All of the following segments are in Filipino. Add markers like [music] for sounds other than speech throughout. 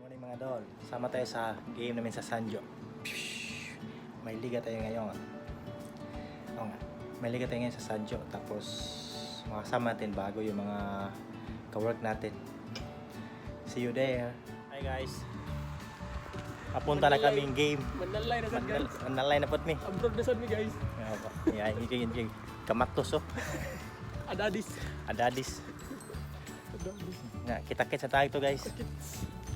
Morning mga dol. Sama tayo sa game namin sa Sanjo. May liga tayo ngayon. Oo nga. May liga tayo ngayon sa Sanjo. Tapos makasama natin bago yung mga kawork natin. See you there. Hi guys. Papunta na kaming game. Manalay na sad guys. Manalay na pot mi. Abroad na sad mi guys. Yan, yan, yan. Kamatos oh. Adadis. Adadis. Adadis. Nga, kita-kits na tayo to guys. Sakit.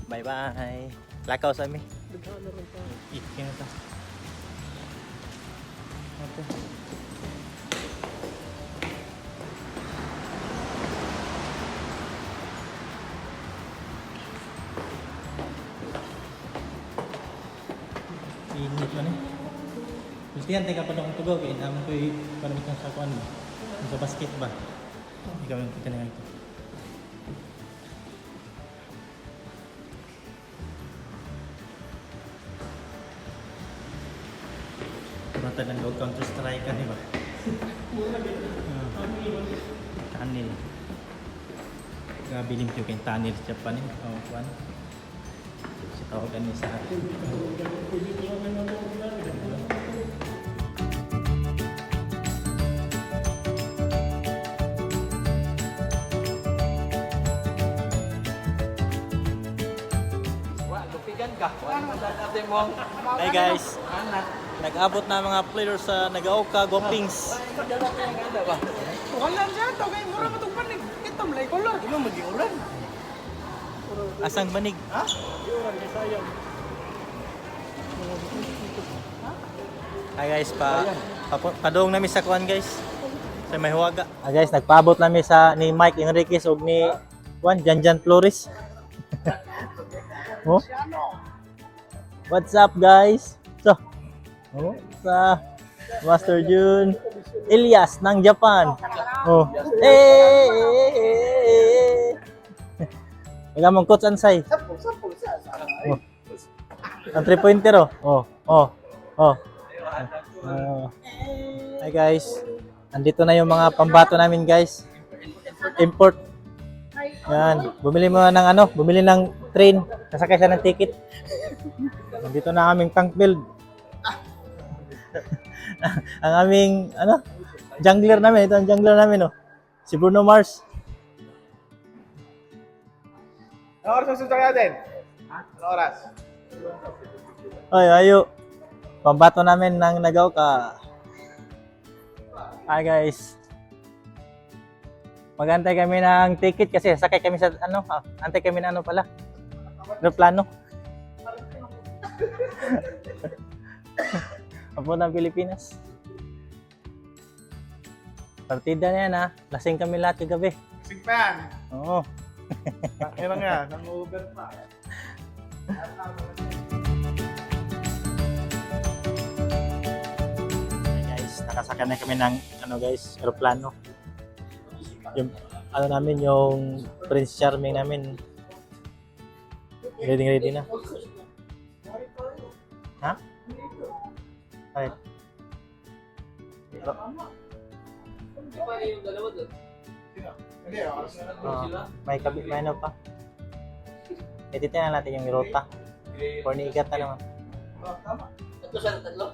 Bye bye. Lakaw sa mi. Daghana rin pa. Ikin ito. Ito. Init man eh. Gusto yan, teka pa akong tugaw. Kaya naman ko yung panamit ng sakuan mo. Sa basket ba? Ikaw yung kita na ito. Bata ng dog counter strike kan ba? Ah. Tanil. Grabe limpyo kay Tanil sa Japan eh. Oh, kuan. Si tawagan niya sa ka. Sa mo. Hey guys, Anak. Nag-abot na mga players sa Nagaoka Gopings. Wala siya to kay mura mo tong panig. Itom lay kolor. Imo magiuran. Asang banig? Ha? Giuran kay sayang. Hi guys, pa, pa padung namin sa kuan guys. Sa may huwaga. Ah guys, nagpaabot namin sa ni Mike Enriquez ug ni Juan Janjan Flores. [laughs] oh. What's up guys? So, oh, sa Master June Elias ng Japan. Oh. Eh, eh, eh, eh. Magamang coach Ansay. Oh. Ang three pointer oh. Oh, oh. Oh. Oh. Hi guys. Andito na yung mga pambato namin guys. Import. Yan. Bumili mo ng ano, bumili ng train. Sasakay siya ng ticket. Nandito na aming tank build. [laughs] ang aming ano, jungler namin. Ito ang jungler namin oh. Si Bruno Mars. Ano oras ang suntok natin? Ano oras? Ay, ayo. Pambato namin ng nagaw ka. Hi guys. Magantay kami ng ticket kasi sakay kami sa ano, ah, antay kami na ano pala. Aeroplano. [laughs] Papunta ng Pilipinas. Partida na yan ha. Lasing kami lahat kagabi. Sing pa yan. Oo. Ano lang yan? Nang Uber pa. Guys, nakasakay na kami ng ano guys, aeroplano. Yung ano namin yung Prince Charming namin. Ready ready na. Ay. Hindi, oras na lang. Ah, may kabi may ano pa. Editin na natin yung rota. Pornigat na naman. Oh, tama. Ito sa tatlo.